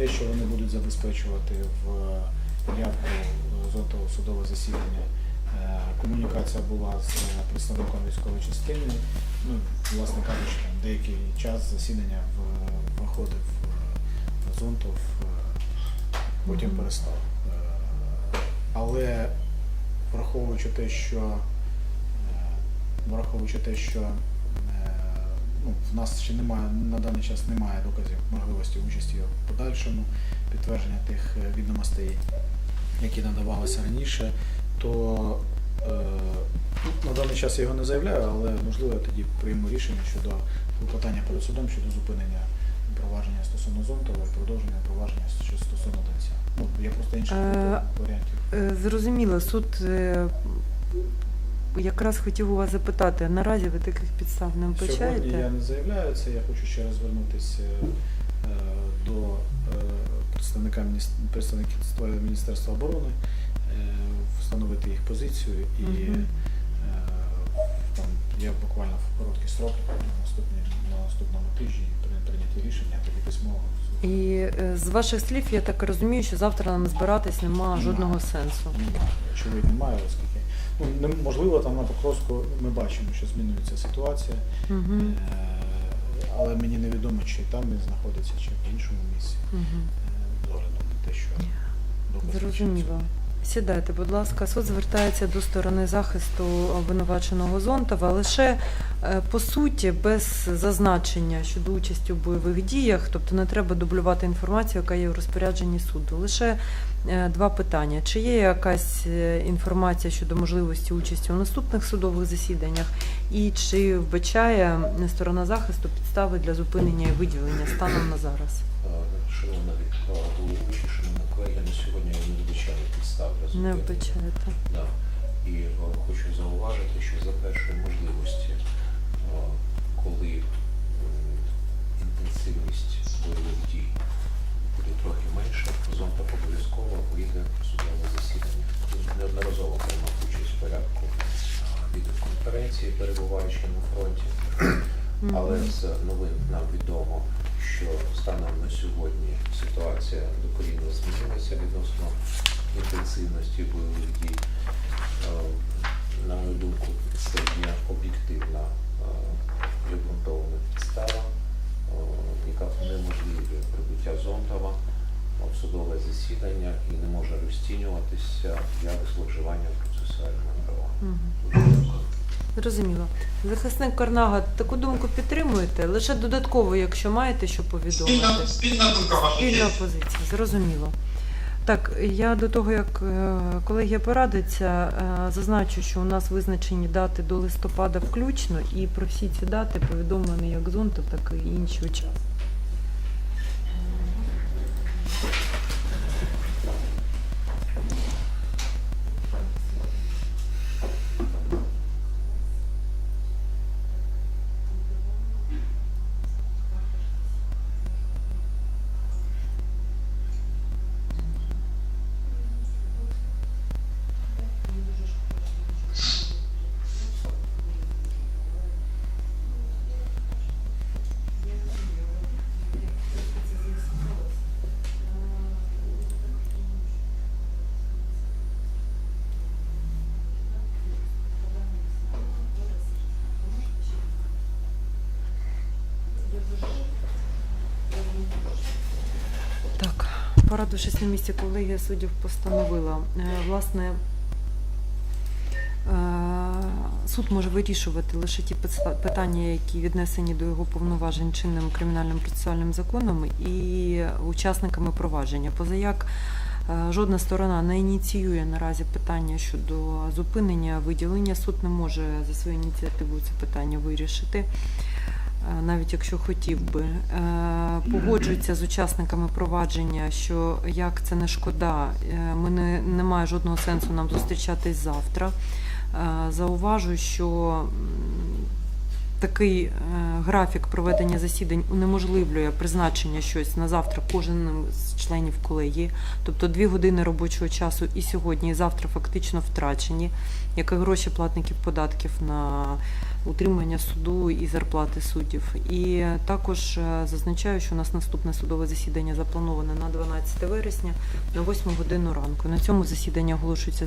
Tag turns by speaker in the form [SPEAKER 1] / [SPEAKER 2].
[SPEAKER 1] те, що вони будуть забезпечувати в порядку е, зонтового судового засідання. Е, Комунікація була з е, представником військової частини. Ну, власне кажучи, там деякий час засідання в- виходив е, в Зонтов, е, потім перестав. Е, Але враховуючи те, що е, враховуючи те, що е, ну, в нас ще немає на даний час немає доказів можливості участі в подальшому підтвердження тих е, відомостей, які надавалися раніше, то е, ну, на даний час я його не заявляю, але можливо я тоді прийму рішення щодо клопотання перед судом щодо зупинення провадження стосовно Зонтова і продовження провадження стосовно Донця. Ну, я просто інших
[SPEAKER 2] Е,
[SPEAKER 1] варіантів.
[SPEAKER 2] Е, Зрозуміло, суд якраз хотів у вас запитати, наразі ви таких підстав не
[SPEAKER 1] Сьогодні я не заявляю це. Я хочу ще раз звернутися е, до е, представника представництва Міністерства оборони, е, встановити їх позицію і е, там є буквально в короткі сроки на наступні на наступному тижні при- прийняті рішення, тоді письмово.
[SPEAKER 2] І з ваших слів я так розумію, що завтра нам збиратись нема
[SPEAKER 1] Немає.
[SPEAKER 2] жодного сенсу.
[SPEAKER 1] Немає. Очевидно, немає, оскільки ну можливо там на Покровську ми бачимо, що змінюється ситуація.
[SPEAKER 2] Угу.
[SPEAKER 1] Але мені невідомо, чи там він знаходиться, чи в іншому місці,
[SPEAKER 2] Угу.
[SPEAKER 1] з на те, що
[SPEAKER 2] Зрозуміло. Сідайте, будь ласка. Суд звертається до сторони захисту обвинуваченого Зонтова лише е, по суті без зазначення щодо участі в бойових діях, тобто не треба дублювати інформацію, яка є в розпорядженні суду. Лише е, два питання: чи є якась е, інформація щодо можливості участі у наступних судових засіданнях, і чи вбачає сторона захисту підстави для зупинення і виділення станом на зараз?
[SPEAKER 3] Шановна шановна колега, на сьогодні не вибачаю
[SPEAKER 2] Не вбачаєте.
[SPEAKER 3] Да. І е, хочу зауважити, що за першої можливості, е, коли м, інтенсивність бойових дій буде трохи менше, зонта обов'язково вийде судове засідання. Він Неодноразово приймав участь в порядку е, відеоконференції, перебуваючи на фронті. Але з новин нам відомо, що станом на сьогодні ситуація докорінно змінилася інтенсивності бойових дій. Е, На мою думку, це є об'єктивна е, і обґрунтована підстава, е, яка унеможливлює прибуття Зонтова в судове засідання і не може розцінюватися як зловживання. Дуже дякую.
[SPEAKER 2] Зрозуміло. Захисник Карнага, таку думку підтримуєте? Лише додатково, якщо маєте що повідомити.
[SPEAKER 4] Спільна, спільна думка ваша
[SPEAKER 2] Спільна позиція, зрозуміло. Так, я до того, як е, колегія порадиться, е, зазначу, що у нас визначені дати до листопада включно, і про всі ці дати повідомлені як зонтов, так і інші учасники. Порадившись на місці, колегія суддів постановила. Е, Власне, е, суд може вирішувати лише ті питання, які віднесені до його повноважень чинним кримінальним процесуальним законом і учасниками провадження. Позаяк е, жодна сторона не ініціює наразі питання щодо зупинення, виділення. Суд не може за свою ініціативу це питання вирішити навіть якщо хотів би, Е, погоджується з учасниками провадження, що як це не шкода, е, ми не, немає жодного сенсу нам зустрічатись завтра. Е, Зауважу, що такий е, графік проведення засідань унеможливлює призначення щось на завтра кожним з членів колегії. Тобто дві години робочого часу і сьогодні, і завтра фактично втрачені, як і гроші платників податків на утримання суду і зарплати суддів. І також е, зазначаю, що у нас наступне судове засідання заплановане на 12 вересня на 8 годину ранку. На цьому засідання оголошується